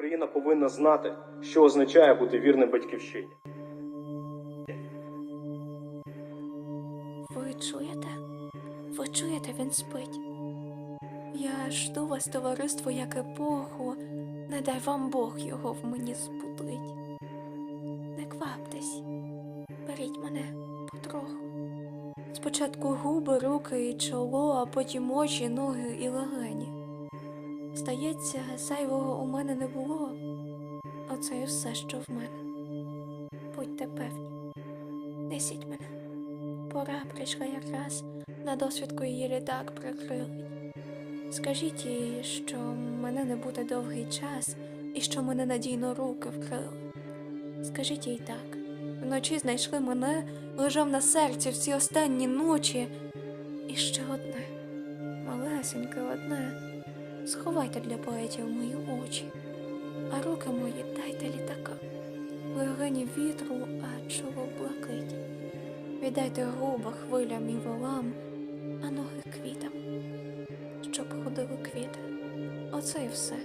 Україна повинна знати, що означає бути вірним батьківщині. Ви чуєте? Ви чуєте, він спить. Я жду вас, товариство, як епоху. Не дай вам Бог його в мені збудить. Не кваптесь, беріть мене потроху. Спочатку губи, руки і чоло, а потім очі, ноги і легені. Здається, зайвого у мене не було. Оце і все, що в мене. Будьте певні, несіть мене. Пора прийшла якраз на досвідку її літак прикрили. Скажіть їй, що мене не буде довгий час і що мене надійно руки вкрили. Скажіть їй так. Вночі знайшли мене, лежав на серці всі останні ночі. І ще одне, малесеньке одне. Сховайте для поетів мої очі, а руки мої дайте літака. Легені вітру, а чоло блакиті. Віддайте груба хвилям і волам, а ноги квітам, щоб ходили квіти. Оце і все.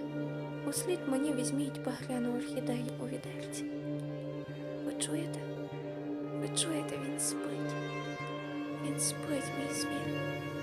Услід мені візьміть багряну орхідею у відерці. Ви чуєте? Ви чуєте, він спить. Він спить, мій. Звір.